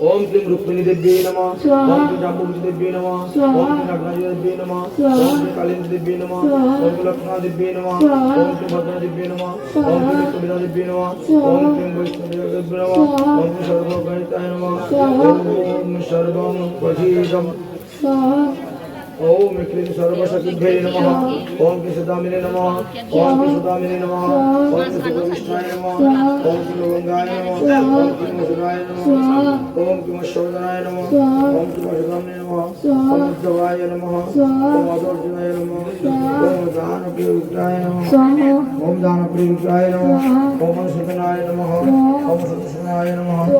ओम क्लीं रुक्मिणी देव्यै नमः ओम क्लीं जाम्बुवती देव्यै नमः ओम क्लीं नागराज देव्यै नमः ओम क्लीं कालिंदी देव्यै नमः ओम क्लीं लक्ष्मणा देव्यै नमः ओम क्लीं भद्रा देव्यै नमः ओम क्लीं विष्णुविदा देव्यै नमः ओम क्लीं वैष्णवी देव्यै नमः ओम क्लीं सर्वगणिताय नमः ओम सर्वं प्रसीदम् ओम क्लीं सर्वशक्तिभ्यै नमः ओम क्लीं सदामिने नमः ओम क्लीं सुदामिने नमः ओम क्लीं सुगविष्णाय नमः ओम क्लीं गंगाय नमः ओम क्लीं मधुराय नमः ओम क्लीं शोधनाय नमः ओम क्लीं वशगामिने नमः ओम जवाय नमः ओम अदर्जनाय नमः ओम दानप्रियुक्ताय नमः ओम दानप्रियुक्ताय नमः ओम सुतनाय नमः ओम सुदर्शनाय नमः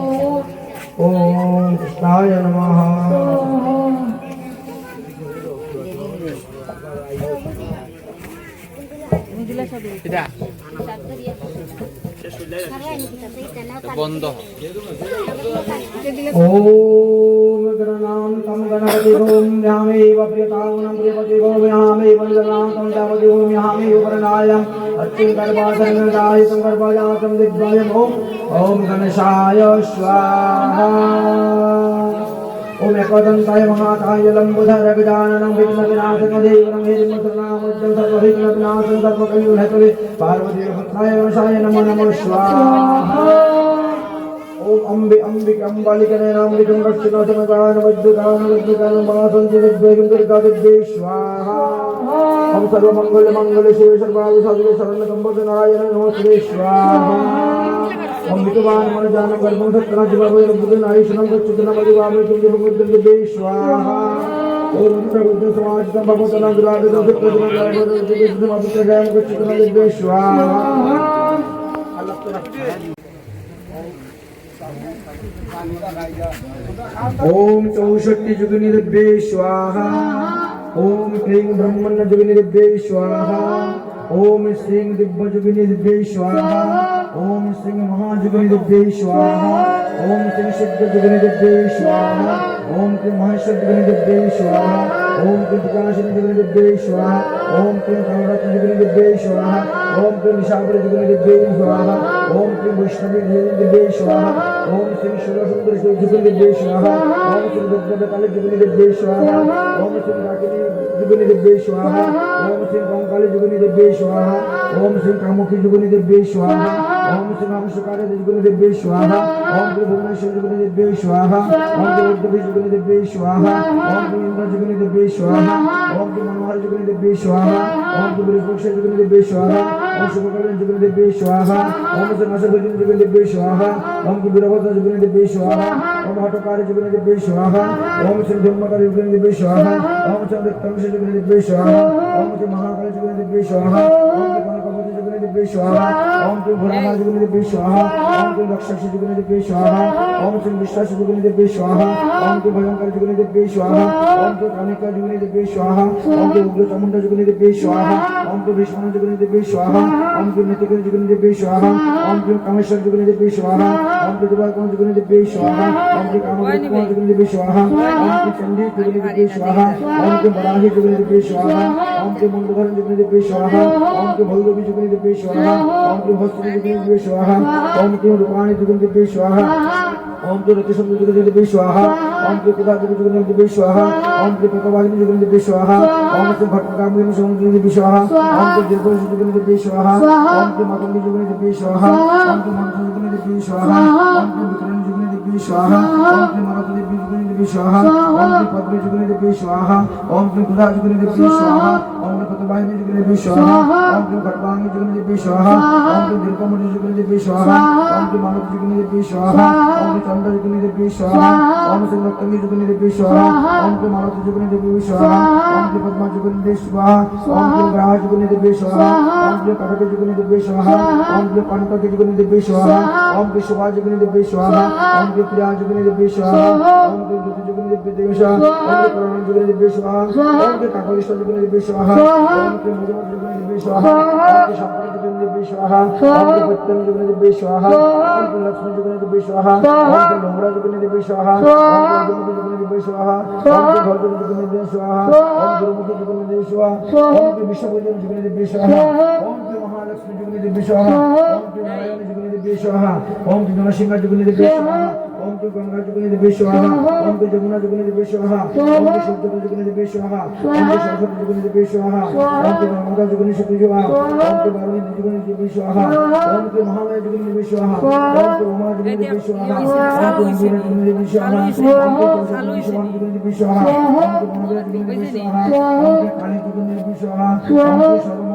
ओम कृष्णाय नमः বন্ধ ॐ गणनान्तं गणपतिगों यामेव प्रियतावनं प्रियपतिगो यामेव गणनान्तं देवतिगों यामेव वर्णायम् अच्युं गर्भासनगदायितं गर्भजातं दिग्भयम् ॐ गणेशाय स्वाहा ओम एकदंताय महाकाय लंबोधरगजाननं विद्मविनाशकदेवं हेरिमुद्रनामोज्जं सर्वविघ्नविनाशं सर्वकलियुहतुले पार्वतीपत्राय वंशाय नमो नमः स्वाहा ओम अम्बे अम्बे कंबाली के नाम के जंगल से नाचने का आनंद दान दान अंबे अम्बिकम्बालिकनैनाम्बिकं कक्षिणोचमगानवद्युगानवद्युगानं मासं चिदिद्वेगं देश स्वाहा हम सर्व मंगल मंगल शिव सर्वादि साधु शरण कंबोध नारायण नमो श्री स्वाहा। हम विद्वान मन जान कर कर्म सत्र नमो बुद्धन आयुष्णम के मदिवामे तुंगे भगवतन स्वाहा। ओम सर्वज्ञ समाजतम भगवतन दुरागतम सत्यतम गायतम जगतम अभिप्रगाम गच्छतन स्वाहा ओम चौषट्टि जुगुनि स्वाहा। ॐ क्लीं ब्रह्मण्यजुगिनिदिभ्यै स्वाहा ॐ श्रीं दिव्यजुगिनिदिभ्यै स्वाहा ओम श्रीं महाजुगिनिदिभ्यै स्वाहा श्री श्रीं सिद्धजुगिनिदिभ्यै स्वाहा ॐ क्लीं महाशब्दजुगिनिदिभ्यै स्वाहा ओम क्लीं प्रकाशिनी जुगनि दिव्ये स्वाहा ओम क्लीं कामरत्न जुगनि दिव्ये स्वाहा ओम क्लीं निशावर जुगनि दिव्ये स्वाहा ओम क्लीं वैष्णवी जुगनि दिव्ये स्वाहा ओम श्री शिवसुंदर शिव जुगनि दिव्ये स्वाहा ओम श्री दुर्गदकाली जुगनि दिव्ये स्वाहा ओम श्री राकिनी जुगनि दिव्ये स्वाहा ओम श्री कंकाली जुगनि दिव्ये स्वाहा ओम श्री कामुखी जुगनि दिव्ये स्वाहा ओम श्री नामशकारे जुगनि दिव्ये स्वाहा ओम श्री भुवनेश्वर जुगनि दिव्ये स्वाहा ओम श्री उद्धवी जुगनि दिव्ये स्वाहा ओम श्री इंद्र जुगनि दिव्ये स्वाहा ओम श्री मनोहर जुगनि दिव्ये स्वाहा ओम श्री बृहस्पति जुगनि दिव्ये स्वाहा ओम शुभकरण जुगनि दिव्ये स्वाहा ओम श्री नशभजन जुगनि दिव्ये स्वाहा ओम श्री वीरभद्र जुगनि दिव्ये स्वाहा ओम हटकारी जुगनि दिव्ये स्वाहा ओम श्री धर्मकारी जुगनि दिव्ये स्वाहा ओम श्री विक्रमश जुगनि दिव्ये स्वाहा ओम श्री महाकाली जुगनि दिव्ये स्वाहा ओम श्री জীবনে দিব্য স্বাহা ওম তুম ভোলানা জীবনে দিব্য স্বাহা ওম তুম রক্ষাসী জীবনে দিব্য স্বাহা ওম তুম বিশ্বাস জীবনে দিব্য স্বাহা ওম তুম ভয়ঙ্কর জীবনে দিব্য স্বাহা ওম তুম কামিকা জীবনে দিব্য স্বাহা ওম তুম উগ্র চামুণ্ডা জীবনে দিব্য স্বাহা ওম তুম ভীষ্মণ জীবনে দিব্য স্বাহা ওম তুম নীতিগুণ ভৈরবী জীবনে দিব্য स्वाहा ओम श्री भस्त्री जुगनि दिव्ये स्वाहा ओम श्री रूपाणी जुगनि दिव्ये स्वाहा ओम श्री रतिशंकर जुगनि दिव्ये स्वाहा ओम श्री कुदाग्र जुगनि दिव्ये स्वाहा ओम श्री प्रकवागिनी जुगनि दिव्ये स्वाहा ओम श्री भट्टकामिनी जुगनि दिव्ये स्वाहा ओम श्री दीर्घोष जुगनि दिव्ये स्वाहा ओम श्री मातंगी जुगनि दिव्ये स्वाहा ओम श्री मंत्र जुगनि दिव्ये स्वाहा ओम श्री विक्रम जुगनि दिव्ये स्वाहा ओम श्री मारुति दिव्य जुगनि दिव्ये स्वाहा ओम श्री पद्मी जुगनि दिव्ये स्वाहा ओम श्री कुदा जुगनि दिव्ये स्वाहा ओम বাহিনী যুগলে বিশ্বহা অন্ত খটবাঙ্গি যুগলে বিশ্বহা অন্ত দীর্ঘমণি যুগলে বিশ্বহা অন্ত মানব যুগলে বিশ্বহা অন্ত চন্দ্র যুগলে বিশ্বহা অন্ত লক্ষ্মী যুগলে বিশ্বহা অন্ত মানব যুগলে বিশ্বহা অন্ত পদ্মা যুগলে বিশ্বহা অন্ত গ্রাহ যুগলে বিশ্বহা অন্ত কটক যুগলে বিশ্বহা অন্ত কণ্টক যুগলে বিশ্বহা অন্ত শুভা যুগলে বিশ্বহা অন্ত ক্রিয়া যুগলে বিশ্বহা অন্ত ঋতু যুগলে বিশ্বহা অন্ত করণ যুগলে বিশ্বহা অন্ত কাকলিষ্ঠ যুগলে বিশ্বহা মহালক্ষ্মী যুগনি দেবী সহা ওম নরসিংহ যুগনি দেবী সহা ओम तो गंगा जुगने दिव्य स्वाहा ओम तो जमुना जुगने दिव्य स्वाहा ओम तो शुद्ध जुगने दिव्य स्वाहा ओम तो सरस्वती जुगने दिव्य स्वाहा ओम तो नर्मदा जुगने शुद्धि स्वाहा ओम तो बारवी जुगने दिव्य स्वाहा ओम तो महामाया जुगने दिव्य स्वाहा ओम तो उमा जुगने दिव्य स्वाहा ओम तो इंदिरा जुगने दिव्य स्वाहा ओम तो सरस्वती जुगने दिव्य स्वाहा ओम तो महादेव जुगने दिव्य स्वाहा ओम तो काली जुगने दिव्य स्वाहा ओम तो सर्व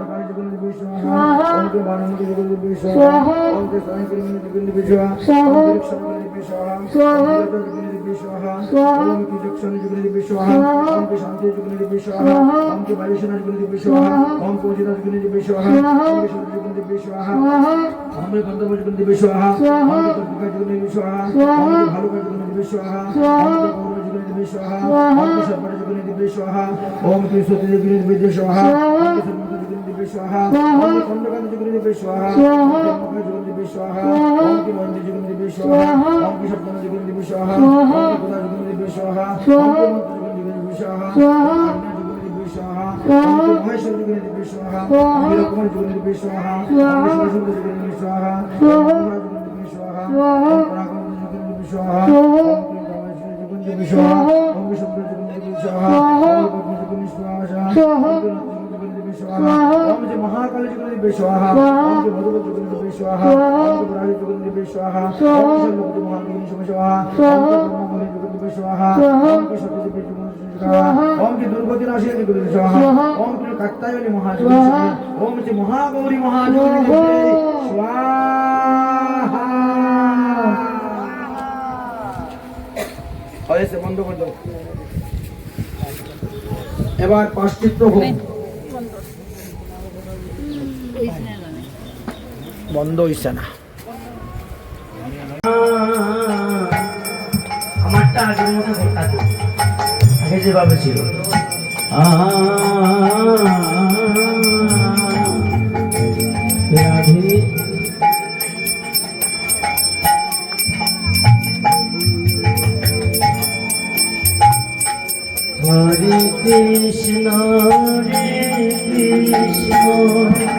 যোগিনী দেবী স্বাহা ওম জনসিংহ যোগিনী দেবী স্বাহা ওম গঙ্গা যোগিনী দেবী স্বাহা ওম যমুনা যোগিনী দেবী স্বাহা ওম সূর্য যোগিনী দেবী স্বাহা ওম সরস্বতী যোগিনী দেবী স্বাহা ওম নর্মদা যোগিনী শক্তি স্বাহা ওম বারুণী যোগিনী দেবী স্বাহা ওম মহালয় যোগিনী দেবী স্বাহা ওম উমা যোগিনী দেবী স্বাহা ওম ইন্দিরা যোগিনী দেবী স্বাহা ওম যোগিনী স্বাহা যোগিনী দেবী স্বাহা ওম মহালয় যোগিনী দেবী স্বাহা ওম কালী যোগিনী দেবী স্বাহা ওম সর্বমঙ্গল যোগিনী দেবী স্বাহা ওম দেবগর্ভ যোগিনী দেবী স্বাহা ওম বৈষ্ণবী যোগিনী দেবী স্বাহা ওম ব্রাহ্মণ যোগিনী দেবী স্বাহা ওম ধূম্রতা যোগিনী দেবী স্বাহা ওম বিন্দুবাসন যোগিনী দেবী স্বাহা ওম যোগিনী দেবী স্বাহা ওম সর্ব যোগিনী দেবী স্বাহা ওম চামুণ্ডা যোগিনী দেবী স্বাহা ওম ভদ্র যোগিনী দেবী স্বাহা ওম সর্বমঙ্গল যোগিনী দেবী স্বাহা ওম বিশ্বনায়ক যোগিনী দেবী স্বাহা ওম বহুর মহাকালী স্বাহা ভগবত স্বাহা স্বাহা স্বাহা স্বাহা স্বাহা দুর্গতি নাশিনী স্বাহা কাত্তায়নী স্বাহা মহাগৌরী স্বাহা হয়েছে বন্ধ করে দাও। এবার পাশ্চিত্য হোম বন্ধ হইছে না। আমারটা আগের মতো ঘটা আগে যেভাবে ছিল। রাধে। হরে কৃষ্ণ হরে কৃষ্ণ।